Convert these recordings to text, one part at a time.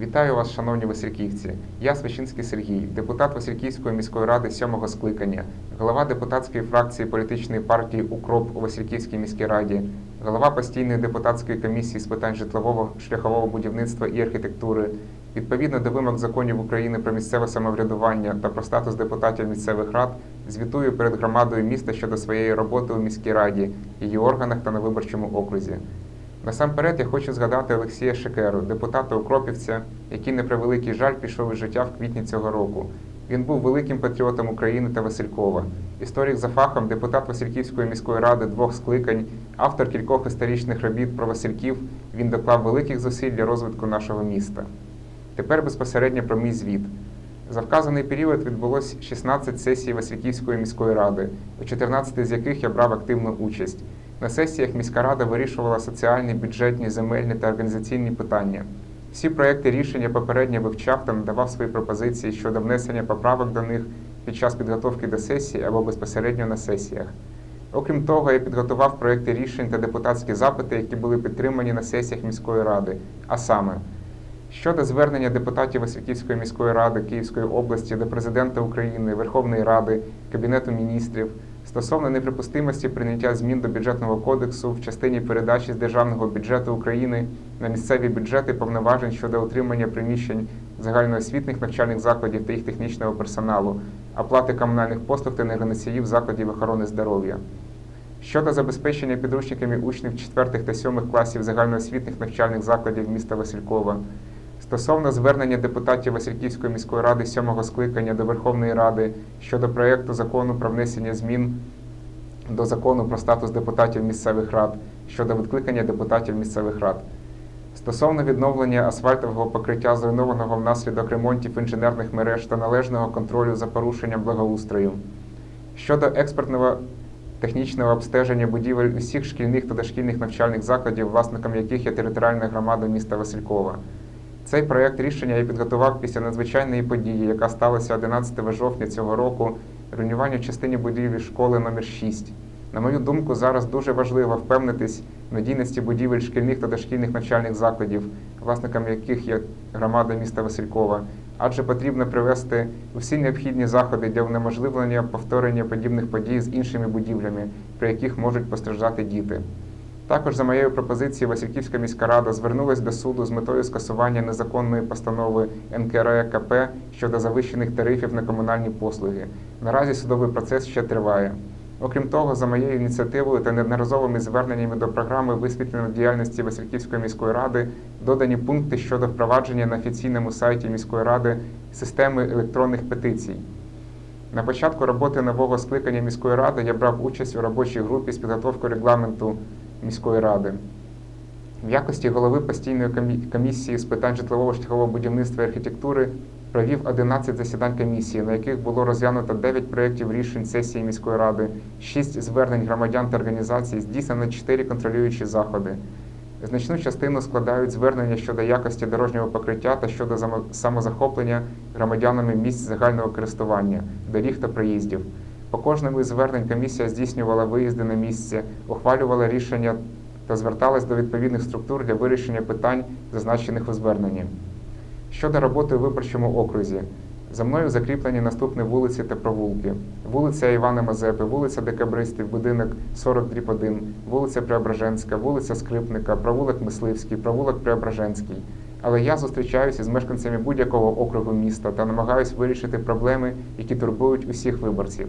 Вітаю вас, шановні Васильківці. Я Свящинський Сергій, депутат Васильківської міської ради сьомого скликання, голова депутатської фракції політичної партії Укроп у Васильківській міській раді, голова постійної депутатської комісії з питань житлового шляхового будівництва і архітектури. Відповідно до вимог законів України про місцеве самоврядування та про статус депутатів місцевих рад, звітую перед громадою міста щодо своєї роботи у міській раді, її органах та на виборчому окрузі. Насамперед я хочу згадати Олексія Шекеру, депутата Укропівця, який на превеликий жаль пішов із життя в квітні цього року. Він був великим патріотом України та Василькова. Історик за фахом, депутат Васильківської міської ради двох скликань, автор кількох історичних робіт про Васильків. Він доклав великих зусиль для розвитку нашого міста. Тепер безпосередньо про мій звіт. За вказаний період відбулось 16 сесій Васильківської міської ради, у 14 з яких я брав активну участь. На сесіях міська рада вирішувала соціальні, бюджетні, земельні та організаційні питання. Всі проекти рішення попередньо вивчав та надавав свої пропозиції щодо внесення поправок до них під час підготовки до сесії або безпосередньо на сесіях. Окрім того, я підготував проекти рішень та депутатські запити, які були підтримані на сесіях міської ради, а саме щодо звернення депутатів Васильківської міської ради Київської області до президента України, Верховної Ради, Кабінету міністрів стосовно неприпустимості прийняття змін до бюджетного кодексу в частині передачі з державного бюджету України на місцеві бюджети повноважень щодо утримання приміщень загальноосвітних навчальних закладів та їх технічного персоналу, оплати комунальних послуг та енергоносіїв закладів охорони здоров'я. Щодо забезпечення підручниками учнів 4 та 7 класів загальноосвітних навчальних закладів міста Василькова, стосовно звернення депутатів Васильківської міської ради 7 скликання до Верховної Ради щодо проєкту закону про внесення змін до закону про статус депутатів місцевих рад щодо відкликання депутатів місцевих рад. Стосовно відновлення асфальтового покриття, зруйнованого внаслідок ремонтів інженерних мереж та належного контролю за порушенням благоустрою, щодо експертного технічного обстеження будівель усіх шкільних та дошкільних навчальних закладів, власником яких є територіальна громада міста Василькова. Цей проект рішення я підготував після надзвичайної події, яка сталася 11 жовтня цього року, руйнування в частині будівлі школи номер 6 На мою думку, зараз дуже важливо впевнитись в надійності будівель шкільних та дошкільних навчальних закладів, власниками яких є громада міста Василькова, адже потрібно привести усі необхідні заходи для унеможливлення повторення подібних подій з іншими будівлями, при яких можуть постраждати діти. Також за моєю пропозицією Васильківська міська рада звернулась до суду з метою скасування незаконної постанови НКРЕКП щодо завищених тарифів на комунальні послуги. Наразі судовий процес ще триває. Окрім того, за моєю ініціативою та неодноразовими зверненнями до програми висвітлення діяльності Васильківської міської ради додані пункти щодо впровадження на офіційному сайті міської ради системи електронних петицій. На початку роботи нового скликання міської ради я брав участь у робочій групі з підготовки регламенту міської ради. В якості голови постійної комісії з питань житлового шляхового будівництва і архітектури провів 11 засідань комісії, на яких було розглянуто 9 проєктів рішень сесії міської ради, 6 звернень громадян та організацій, здійснено 4 контролюючі заходи. Значну частину складають звернення щодо якості дорожнього покриття та щодо самозахоплення громадянами місць загального користування, доріг та проїздів. По кожному із звернень комісія здійснювала виїзди на місце, ухвалювала рішення та зверталась до відповідних структур для вирішення питань, зазначених у зверненні. Щодо роботи у виборчому окрузі, за мною закріплені наступні вулиці та провулки: вулиця Івана Мазепи, вулиця Декабристів, будинок 40 дріб 1, вулиця Преображенська, вулиця Скрипника, провулок Мисливський, провулок Преображенський. Але я зустрічаюся з мешканцями будь-якого округу міста та намагаюся вирішити проблеми, які турбують усіх виборців.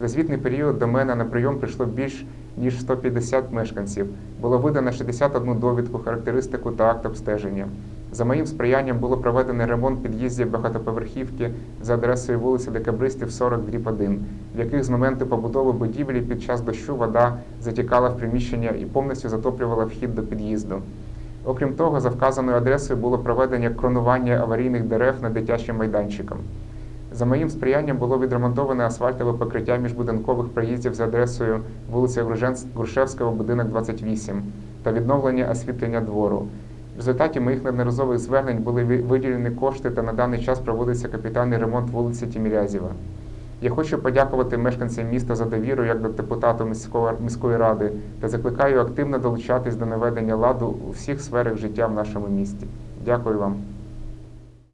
За звітний період до мене на прийом прийшло більш ніж 150 мешканців. Було видано 61 довідку, характеристику та акт обстеження. За моїм сприянням було проведено ремонт під'їздів багатоповерхівки за адресою вулиці Декабристів 40 дріб 1, в яких з моменту побудови будівлі під час дощу вода затікала в приміщення і повністю затоплювала вхід до під'їзду. Окрім того, за вказаною адресою було проведення кронування аварійних дерев над дитячим майданчиком. За моїм сприянням було відремонтоване асфальтове покриття міжбудинкових проїздів за адресою вулиця Грушевського, будинок 28 та відновлення освітлення двору. В результаті моїх неодноразових звернень були виділені кошти та на даний час проводиться капітальний ремонт вулиці Тімірязєва. Я хочу подякувати мешканцям міста за довіру як до депутату міської ради та закликаю активно долучатись до наведення ладу у всіх сферах життя в нашому місті. Дякую вам.